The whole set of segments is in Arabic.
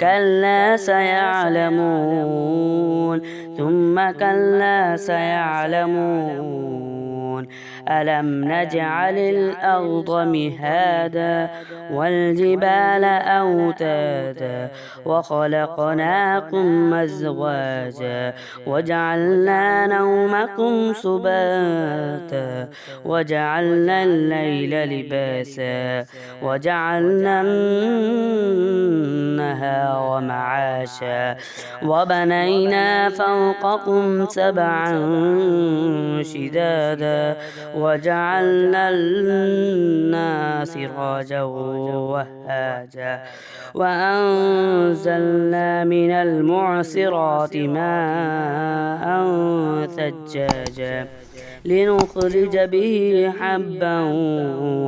كلا سيعلمون. ثم كلا سيعلمون. ألم نجعل الأرض مهادا والجبال أوتادا وخلقناكم أزواجا وجعلنا نومكم سباتا وجعلنا الليل لباسا وجعلنا النهار معاشا وبنينا فوقكم سبعا شدادا وجعلنا الناس سراجا وهاجا وأنزلنا من المعصرات ماء ثجاجا لنخرج به حبا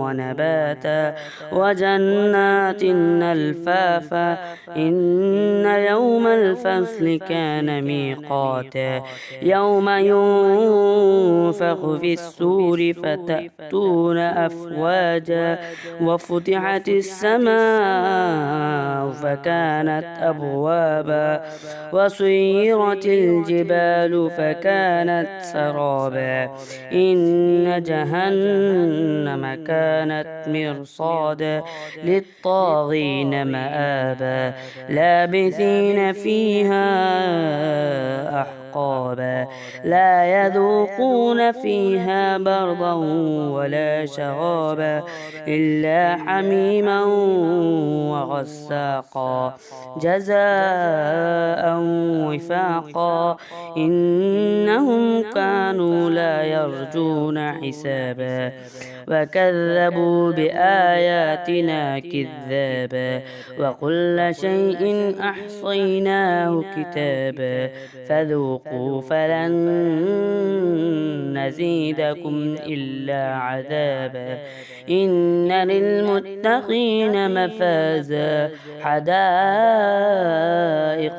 ونباتا وجنات ألفافا إن يوم الفصل كان ميقاتا. يوم ينفخ في السور فتأتون أفواجا. وفتحت السماء فكانت أبوابا. وسيرت الجبال فكانت سرابا. إن جهنم كانت مرصادا للطاغين مآبا لابثين فيها أحقابا. لا يذوقون فيها برضا ولا شرابا إلا حميما وغساقا جزاء وفاقا. إنهم كانوا لا يرجون حسابا. وكذبوا بآياتنا كذابا. وكل شيء أحصيناه كتابا. فذوقوا فلن نزيدكم إلا عذابا. إن للمتقين مفازا. حدائق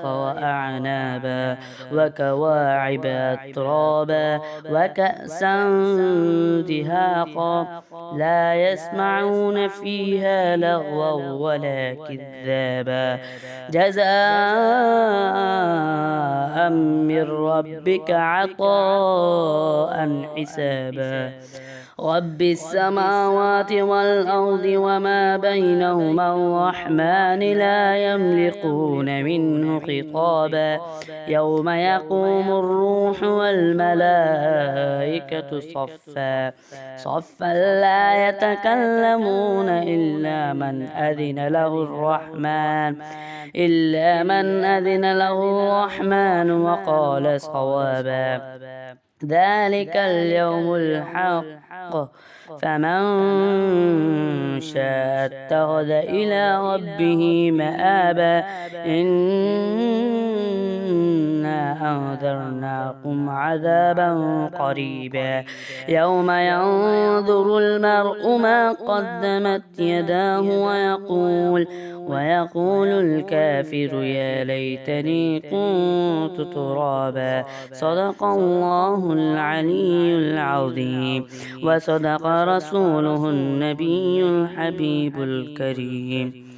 وأعنابا وكواعب أترابا وكأسا دهاقا لا يسمعون فيها لغوا ولا كذابا جزاء من ربك عطاء حسابا رب السماوات والأرض وما بينهما الرحمن لا يملكون منه خطابا. يوم يقوم الروح والملائكة صفا. صفا لا يتكلمون إلا من أذن له الرحمن. إلا من أذن له الرحمن وقال صوابا. ذلك اليوم الحق. فمن شاء اتخذ إلى ربه مآبا. إنا أنذرناكم عذابا قريبا. يوم ينظر المرء ما قدمت يداه ويقول ويقول الكافر يا ليتني كنت ترابا. صدق الله العلي العظيم. وصدق رسوله النبي الحبيب الكريم.